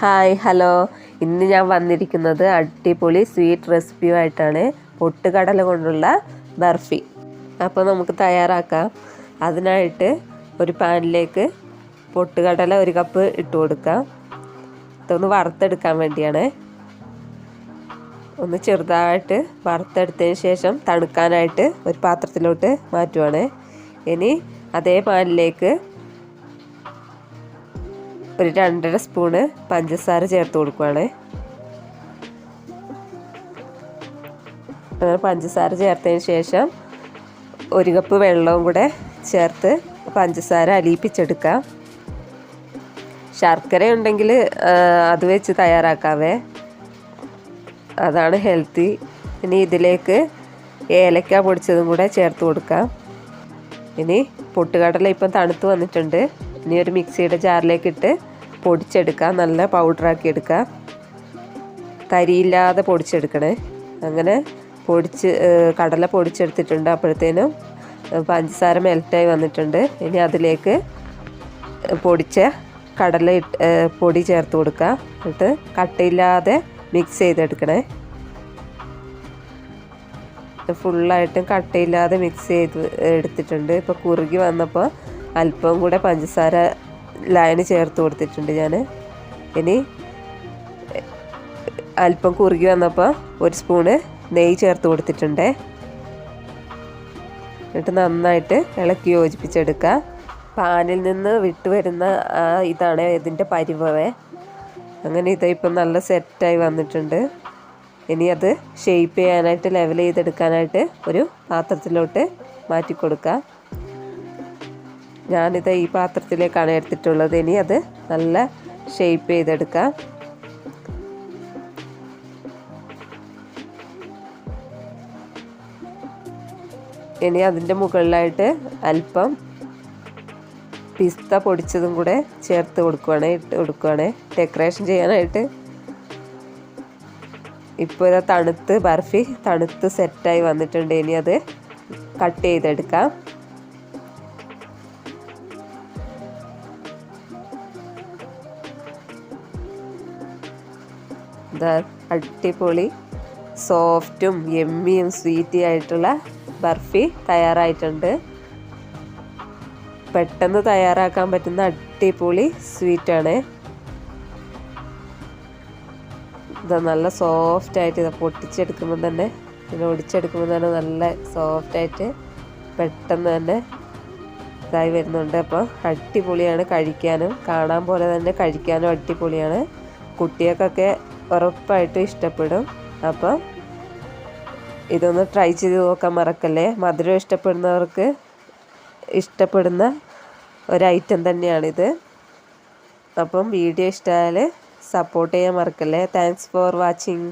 Hi hello. ഇന്ന് ഞാൻ വന്നിരിക്കുന്നത് അടിപൊളി സ്വീറ്റ് റെസിപ്പിയുമായിട്ടാണ്. പൊട്ടുകടല കൊണ്ടുള്ള ബർഫി. അപ്പോൾ നമുക്ക് തയ്യാറാക്കാം. അതിനായിട്ട് ഒരു പാനിലേക്ക് പൊട്ടുകടല ഒരു കപ്പ് ഇട്ട് കൊടുക്കാം. ഇതൊന്ന് വറുത്തെടുക്കാൻ വേണ്ടിയാണ്. ഒന്ന് ചെറുതായിട്ട് വറുത്തെടുത്തതിന് ശേഷം തണുക്കാനായിട്ട് ഒരു പാത്രത്തിലോട്ട് മാറ്റുവാണ്. ഇനി അതേ പാനിലേക്ക് ഒരു രണ്ടര സ്പൂണ് പഞ്ചസാര ചേർത്ത് കൊടുക്കുകയാണ് അങ്ങനെ പഞ്ചസാര ചേർത്തതിന് ശേഷം ഒരു കപ്പ് വെള്ളവും കൂടെ ചേർത്ത് പഞ്ചസാര അലിയിപ്പിച്ചെടുക്കാം. ശർക്കര ഉണ്ടെങ്കിൽ അത് വെച്ച് തയ്യാറാക്കാവേ. അതാണ് ഹെൽത്തി. ഇനി ഇതിലേക്ക് ഏലക്ക പൊടിച്ചതും കൂടെ ചേർത്ത് കൊടുക്കാം. ഇനി പൊട്ടുകടല ഇപ്പം തണുത്ത് വന്നിട്ടുണ്ട്. ഇനി ഒരു മിക്സിയുടെ ജാറിലേക്ക് ഇട്ട് പൊടിച്ചെടുക്കാം നല്ല പൗഡറാക്കി എടുക്കുക. തരിയില്ലാതെ പൊടിച്ചെടുക്കണേ. അങ്ങനെ പൊടിച്ച് കടല പൊടിച്ചെടുത്തിട്ടുണ്ട് അപ്പോഴത്തേനും പഞ്ചസാര മെൽറ്റായി വന്നിട്ടുണ്ട്. ഇനി അതിലേക്ക് പൊടിച്ച കടല പൊടി ചേർത്ത് കൊടുക്കുക. എന്നിട്ട് കട്ടയില്ലാതെ മിക്സ് ചെയ്തെടുക്കണേ. ഫുള്ളായിട്ടും കട്ടയില്ലാതെ മിക്സ് ചെയ്ത് എടുത്തിട്ടുണ്ട്. ഇപ്പോൾ കുറുകി വന്നപ്പോൾ അല്പം കൂടെ പഞ്ചസാര ലൈന് ചേർത്ത് കൊടുത്തിട്ടുണ്ട് ഞാൻ ഇനി അല്പം കുറുകി വന്നപ്പോൾ ഒരു സ്പൂണ് നെയ്യ് ചേർത്ത് കൊടുത്തിട്ടുണ്ട്. എന്നിട്ട് നന്നായിട്ട് ഇളക്കി യോജിപ്പിച്ചെടുക്കുക. പാനിൽ നിന്ന് വിട്ടു വരുന്ന ഇതാണ് ഇതിന്റെ പരിവവേ. അങ്ങനെ ഇത് ഇപ്പം നല്ല സെറ്റായി വന്നിട്ടുണ്ട്. ഇനി അത് ഷെയ്പ്പ് ചെയ്യാനായിട്ട് ലെവൽ ചെയ്തെടുക്കാനായിട്ട് ഒരു പാത്രത്തിലോട്ട് മാറ്റി കൊടുക്കാം ഞാനിത് ഈ പാത്രത്തിലേക്കാണ് എടുത്തിട്ടുള്ളത്. ഇനി അത് നല്ല ഷേപ്പ് ചെയ്തെടുക്കാം. ഇനി അതിന്റെ മുകളിലായിട്ട് അല്പം പിസ്ത പൊടിച്ചതും കൂടെ ചേർത്ത് കൊടുക്കുവാണേ ഇട്ട് കൊടുക്കുവാണേ. ഡെക്കറേഷൻ ചെയ്യാനായിട്ട്. ഇപ്പോൾ തണുത്ത് ബർഫി തണുത്ത് സെറ്റായി വന്നിട്ടുണ്ട്. ഇനി അത് കട്ട് ചെയ്തെടുക്കാം. ഇതാ അടിപൊളി സോഫ്റ്റും എമ്മിയും സ്വീറ്റി ആയിട്ടുള്ള ബർഫി തയ്യാറായിട്ടുണ്ട്. പെട്ടെന്ന് തയ്യാറാക്കാൻ പറ്റുന്ന അടിപൊളി സ്വീറ്റാണ് ഇത് നല്ല സോഫ്റ്റ് ആയിട്ട് ഇത് പൊട്ടിച്ചെടുക്കുമ്പോൾ തന്നെ പിന്നെ ഒടിച്ചെടുക്കുമ്പോൾ തന്നെ നല്ല സോഫ്റ്റ് ആയിട്ട് പെട്ടെന്ന് തന്നെ ഇതായി വരുന്നുണ്ട്. അപ്പോൾ അടിപൊളിയാണ് കഴിക്കാനും കാണാൻ പോലെ തന്നെ കഴിക്കാനും അടിപൊളിയാണ്. കുട്ടികൾക്കൊക്കെ ഉറപ്പായിട്ടും ഇഷ്ടപ്പെടും. അപ്പം ഇതൊന്ന് ട്രൈ ചെയ്ത് നോക്കാൻ മറക്കല്ലേ? മധുരം ഇഷ്ടപ്പെടുന്നവർക്ക് ഇഷ്ടപ്പെടുന്ന ഒരു ഐറ്റം തന്നെയാണിത്. അപ്പം വീഡിയോ ഇഷ്ടമായാൽ സപ്പോർട്ട് ചെയ്യാൻ മറക്കല്ലേ? Thanks for watching